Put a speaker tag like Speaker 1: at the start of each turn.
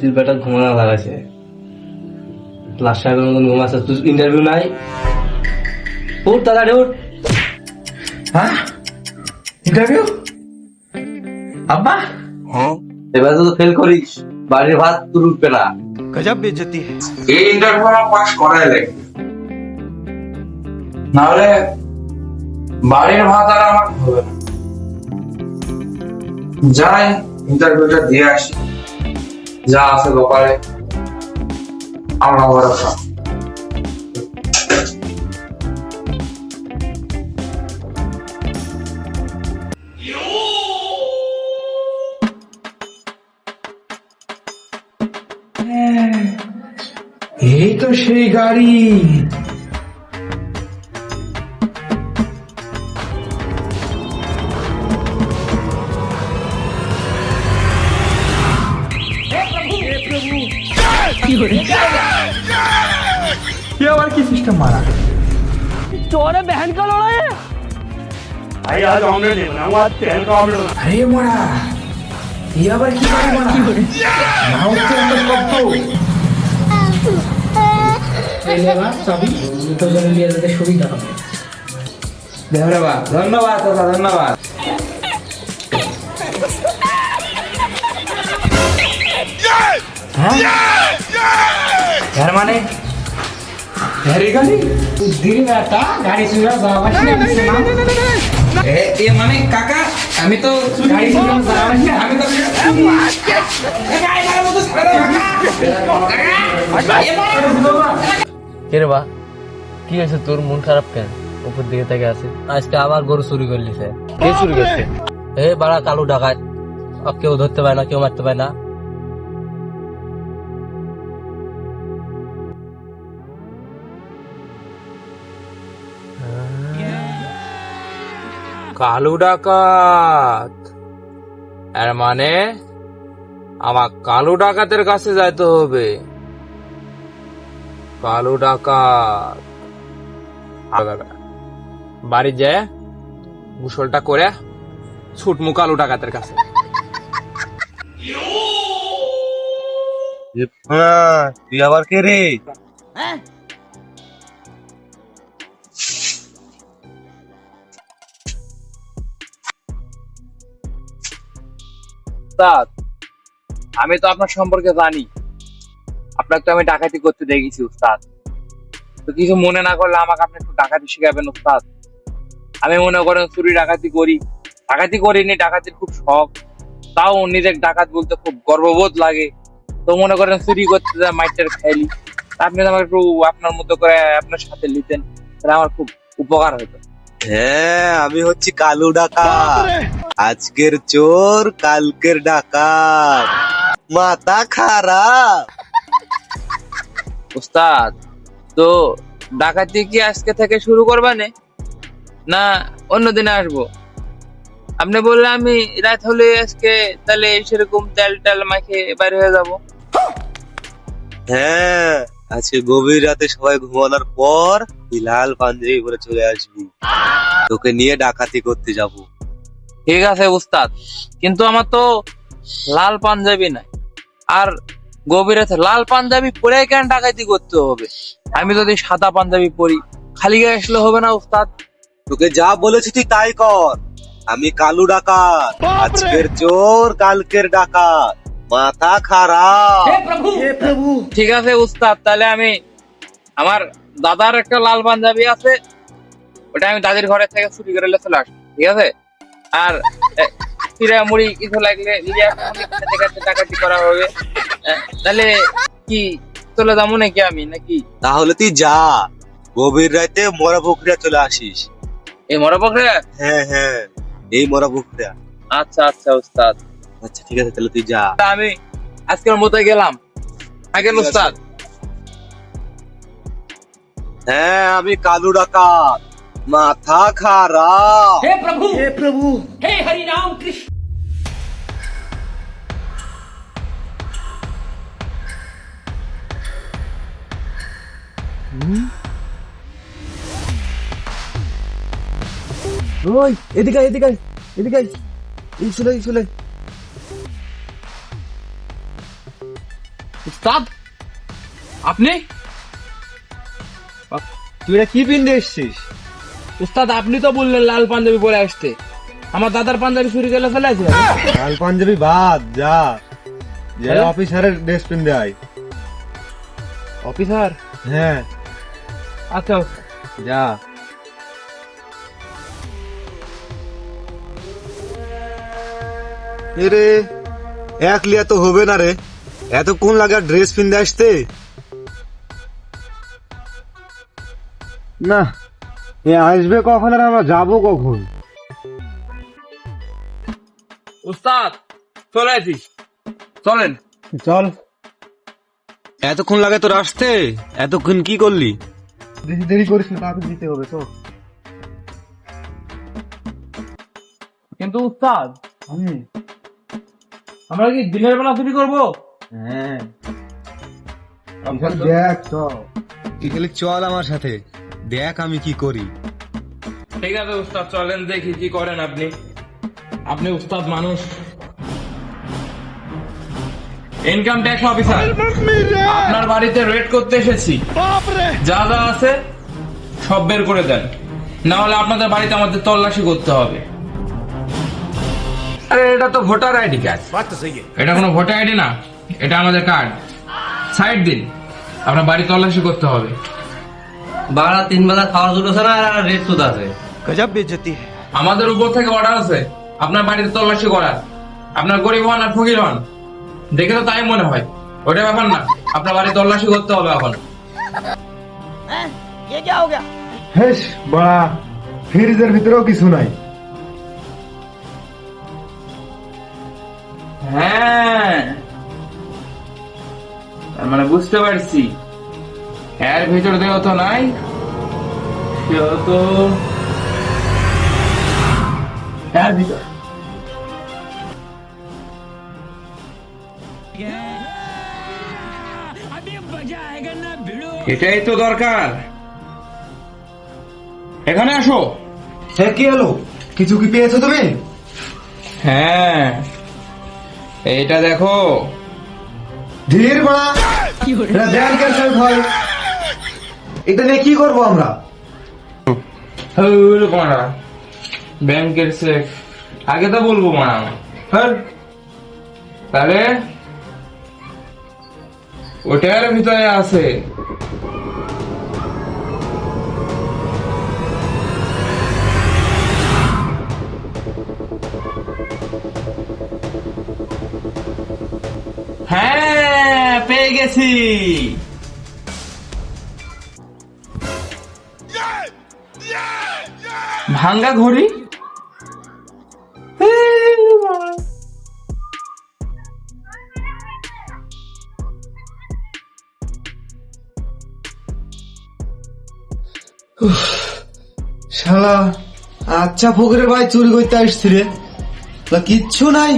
Speaker 1: তুই বেটা ঘুমানো লাগাইছে। লাশ সাহেবের মতন ঘুমাচ্ছে তুই ইন্টারভিউ নাই? উঠ তাড়াতাড়ি উঠ।
Speaker 2: হ্যাঁ? ইন্টারভিউ আব্বা? হ্যাঁ।
Speaker 1: এবার তো ফেল করিস বাড়ির ভাত তুই উঠবে না।
Speaker 3: গজব বেজতি
Speaker 2: এই ইন্টারভিউ আমার পাস করাই লাগবে। নাহলে বাড়ির ভাত আর আমার হবে না। যাই ইন্টারভিউটা দিয়ে আসি। যা আছে ব্যাপারে আমরা ভরসা এই তো সেই গাড়ি। ये আবার কি সিস্টেম মারা
Speaker 3: भाई आज ऑमलेट नहीं बनाऊंगा आज तेल का ऑमलेट बना
Speaker 2: আরে মারা এই আবার কি গাড়ি মারা না হচ্ছে এত শব্দ ধন্যবাদ ধন্যবাদ দাদা ধন্যবাদ হ্যাঁ মানে হ্যারি গাড়ি এ এ মানে কাকা আমি তো গাড়ি আমি তো
Speaker 1: কে রে বা? কি হয়েছে? তোর মন খারাপ কেন? উপর দিকে থেকে আছে। আজকে আবার গরু চুরি করলি সে। কে চুরি করছে? এ বাড়া কালো ডাকাত। কেউ ধরতে পারে না কেউ মারতে পারে না।
Speaker 2: কালু ডাকাত। এর মানে আমার কালু ডাকাতের কাছে যাইতে হবে। কালু ডাকাত। বাড়ি যে গোসলটা করে ছুটমু কালু ডাকাতের কাছে।
Speaker 1: তুই আবার কে রে?
Speaker 2: উস্তাদ, আমি তো আপনার সম্পর্কে জানি। আপনাকে তো আমি ডাকাতি করতে দেখেছি, উস্তাদ। তো কিছু মনে না করলে আমাকে আপনি একটু ডাকাতি শিখাবেন, উস্তাদ। আমি মনে করেন চুরি ডাকাতি করি। ডাকাতি করিনি, ডাকাতির খুব শখ। তাও নিজের ডাকাত বলতে খুব গর্ববোধ লাগে। তো মনে করেন চুরি করতে যা মাইটের খাইলি আপনি আমাকে একটু আপনার মতো করে আপনার সাথে নিতেন, তাহলে আমার খুব উপকার হতো।
Speaker 4: হ্যাঁ আমি হচ্ছি কালু ডাকাত। আজকের চোর কালকের ডাকাত। মাথা খারাপ।
Speaker 2: উস্তাদ তো ডাকাতি কি আজকে থেকে শুরু করবানে না? অন্য দিনে আসব। আপনি বললে আমি রাত হলে আজকে তাহলে সেরকম তেল টাল মাখে বাইরে হয়ে যাব।
Speaker 4: হ্যাঁ আজকে গভীর রাতে সবাই ঘুমানোর পর তুই লাল পাঞ্জাবি পরে চলে আসবি। তোকে নিয়ে ডাকাতি করতে যাব।
Speaker 2: ঠিক আছে উস্তাদ কিন্তু আমার তো লাল পাঞ্জাবি নাই। আর গভীর রাতে লাল পাঞ্জাবি পরে কেন ডাকাতি করতে হবে? আমি যদি সাদা পাঞ্জাবি পরি খালি গায়ে আসলে হবে না উস্তাদ?
Speaker 4: তোকে যা বলেছি তুই তাই কর। আমি কালু ডাকাত। আজকের চোর কালকের ডাকাত। মাথা খারাপ।
Speaker 2: ঠিক আছে উস্তাদ তাহলে আমি আমার দাদার একটা লাল পাঞ্জাবি আছে ওটা আমি দাদির ঘরে থেকে চুরি করে চলে আসব ঠিক আছে? আর চিড়া মুড়ি কিছু লাগলে ডাকাতি করা হবে। তাহলে কি চলে যাব নাকি আমি নাকি?
Speaker 4: তাহলে তুই যা গভীর রাতে মরা পুকুরিয়া চলে আসিস।
Speaker 2: এই মরা পকড়ে
Speaker 4: হ্যাঁ হ্যাঁ এই মরা পুকুরিয়া
Speaker 2: আচ্ছা আচ্ছা উস্তাদ।
Speaker 4: আচ্ছা ঠিক আছে তাহলে তুই যা।
Speaker 2: আমি আজকের মতো গেলাম। আগের উস্তাদ
Speaker 4: হ্যাঁ আমি কালু ডাকাত। মাথা খারাপ।
Speaker 1: ওই এদিকে আয়, এদিকে আয়, এদিকে আয়। এই চলে এই চলে।
Speaker 2: উস্তাদ আপনি?
Speaker 5: তুই এটা কি পিন্দে এসছিস?
Speaker 2: উস্তাদ আপনি তো বললেন লাল পাঞ্জাবি পরে আসতে। আমার দাদার পাঞ্জাবি চুরি করে ফেলে আছে
Speaker 5: লাল পাঞ্জাবি বাদ যা। যা
Speaker 2: হ্যাঁ?
Speaker 5: অফিসারের ড্রেস পিন্দে আয়।
Speaker 2: অফিসার?
Speaker 5: হ্যাঁ।
Speaker 2: আচ্ছা
Speaker 5: যা। রে এক লিয়া তো হবে না রে। এতক্ষণ লাগে ড্রেস পিন্দে আসতে? না এ আসবে কখন আর আমরা যাব কখন?
Speaker 2: উস্তাদ চলে আছিস চলেন।
Speaker 5: চল। এতক্ষণ লাগে তোর আসতে? এতক্ষণ কি করলি? বেশি দেরি করিস না তাড়াতাড়ি দিতে হবে তো
Speaker 2: কিন্তু উস্তাদ আমরা কি দিনের বেলা চুরি করব?
Speaker 5: হ্যাঁ। চল আমার সাথে। দেখ আমি কি করি।
Speaker 2: ঠিক আছে উস্তাদ চলেন দেখি কি করেন আপনি। আপনি উস্তাদ মানুষ। ইনকাম ট্যাক্স অফিসার আপনার বাড়িতে রেড করতে এসেছি। যা যা আছে সব বের করে দেন। না হলে আপনাদের বাড়িতে আমাদের তল্লাশি করতে হবে। আরে এটা তো ভোটার আইডি কার্ড এটা কোনো ভোটার আইডি না? এটা আমাদের কার্ড সাইড দিন আপনার বাড়ি তল্লাশি করতে হবে
Speaker 1: বাড়া তিন বেলা খাওয়া জুটেছে না আর রেট সুদ আছে
Speaker 3: गजब बेइज्जती है
Speaker 2: আমাদের উপর থেকে অর্ডার আছে আপনার বাড়িতে তল্লাশি করার আপনার গরিব হন আর ফকির হন দেখে তো তাই মনে হয় ওটা ব্যাপার না আপনার বাড়ি তল্লাশি করতে হবে এখন
Speaker 5: হেস বাড়া ফ্রিজের ভিতরেও কিছু নাই
Speaker 2: হ্যাঁ তার মানে বুঝতে পারছি। এর ভিতর দেহ তো নাই। সেও তো এর ভিতর। এটাই তো দরকার। এখানে আসো।
Speaker 5: হ্যাঁ কি হলো কিছু কি পেয়েছ তুমি?
Speaker 2: হ্যাঁ। এটা দেখো।
Speaker 5: ধীর বাড়া এটা ধ্যান হয় এটা নিয়ে কি করব আমরা?
Speaker 2: ব্যাংকের সেফ আগে তো বলব মারা হ্যাঁ তাহলে, ওটার ভিতরে আছে। গেছি। ভাঙ্গা ঘড়ি?
Speaker 5: শালা আচ্ছা ফকরের ভাই চুরি করতে আসছি রে। কিচ্ছু নাই।